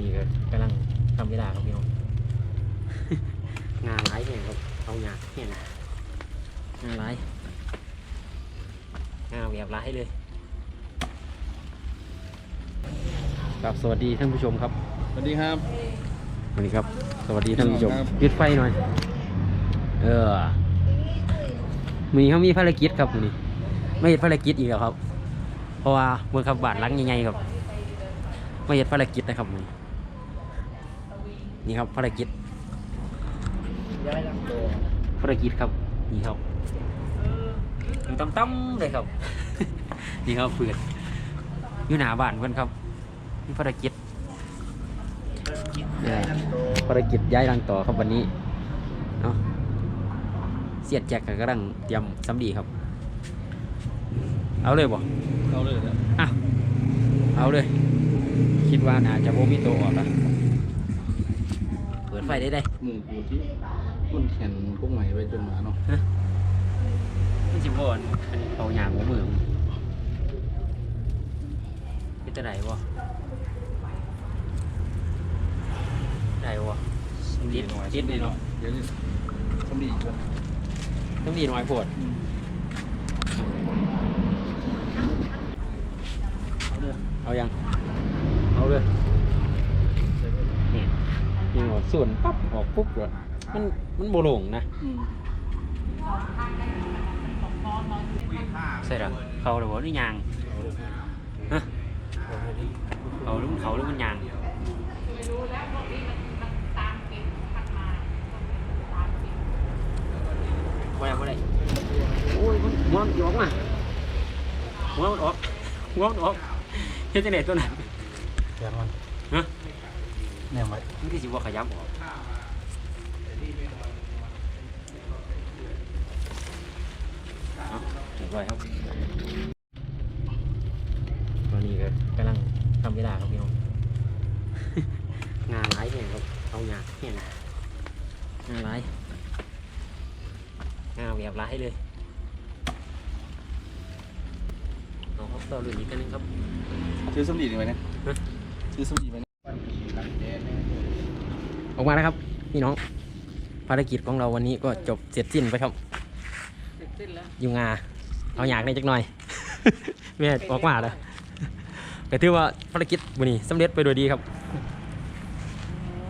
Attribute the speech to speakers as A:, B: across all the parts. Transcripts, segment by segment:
A: นี้ก็กำลังทำเวลาครับพี่น้อง งานร้ายแห่งครับเอาหยาแห่งงานร้ายงานแบบร้ายเลยครับสวัสดีท่านผู้ชมครับ
B: สวัสดีครับ
A: สวัสดีครับ สวัสดีท่านผู้ชม
B: ครับ
A: ปิดไฟหน่อย เออมือนี้เขามีภารกิจครับมือนี้ไม่เห็นภารกิจอีกแล้วครับ เพราะว่าเมืองขับบาดหลังยังไงครับไม่เห็นภารกิจนะครับมือนี้ นี่ครับภารกิจภารกิจครับนี่ครับอยู่ตั้มๆเลยครับ นี่ครับเพื่อนอยู่หน้าบ้านเพื่อนครับนี่ภารกิจเนี่ยภารกิจย้ายรังต่อครับวันนี้เนาะเสียดแจ็คก็กำลังเตรียมสำดีครับ เอาเลยบ่
B: เราเลยนะ
A: อะเอาเลย คิดว่าน่าจะโบมีตัวออกอะเปิดไฟได้ได้
B: หมูกูที่มันแขนพวกใหม่ไว้จนมาเนาะ
A: มันสิบอนอันนี้เอายางหัวมือมึงเป็นตัวไหนวะได้วะติดติดเลยเนาะ
B: เดี๋ยวนี้สำลีก่อน
A: ต้องดีน้อยโพด
B: เอาเด้อ
A: เอายัง เอาเลยนี่ยิงออก ส่วนปั๊บออกปุ๊บเลยมันมันโบโลงนะ
B: อืม
A: ใช่หรอเขาหรือว่านี่ยางฮะเขาหรือมันเขาหรือมันยางว่าอะไรว่าอะไรโอ้ยมันหัวมันออกมาหัวมันออกหัวมันออกเฮ็ดจังไดตัวนั้น
B: แขนมัน
A: ฮะ
B: แนมไว้
A: มันคือสิว่าขยับออกเอาเรียบร้อยครับ ตอนนี้ก็กำลังทำเวลาครับพี่น้อง งานร้ายแห่งครับ เอาหยาแห่งงานร้ายงานแบบร้ายเลยเอาครับต่อรุ่นอีกกันนึงครับ
B: ซื้อสำลีดีไหมเนี่ย
A: ฮะ
B: ซื้อสำลีไหมเนี่ย
A: ออกมาแล้วครับพี่น้อง ภารกิจของเราวันนี้ก็จบเสร็จสิ้นไปครับอยู่งาเอาหยากในจักหน่อยแม่ออกมาเลยแต่ถือว่าภารกิจวันนี้สำเร็จไปโดยดีครับ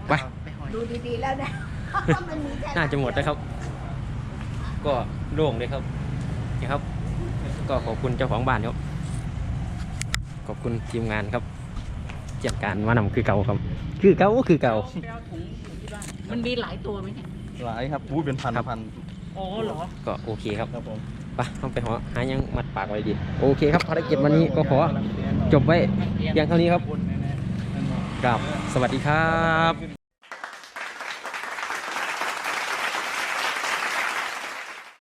A: ไป
C: ดูดีๆแล้วนะมันมีแค่
A: น่าจะหมดนะครับ ก็โล่งเลยครับนี่ครับ ก็ขอบคุณเจ้าของบ้านครับ ขอบคุณทีมงานครับ จัดการมานำคือเก่าครับ คือเก่าคือเก่า
C: มันมีหลายตัวไหมเนี่ย
B: หลายครับอู้เป็นพัน
A: ครับ
B: พัน
C: อ๋อเหรอ
A: ก็โอเคครับ
B: ครับผม
A: ไปต้องไปหาหายังมัดปากไว้ดี โอเคครับภารกิจวันนี้ก็ขอจบไว้เพียงเท่านี้ครับกราบสวัสดีครับ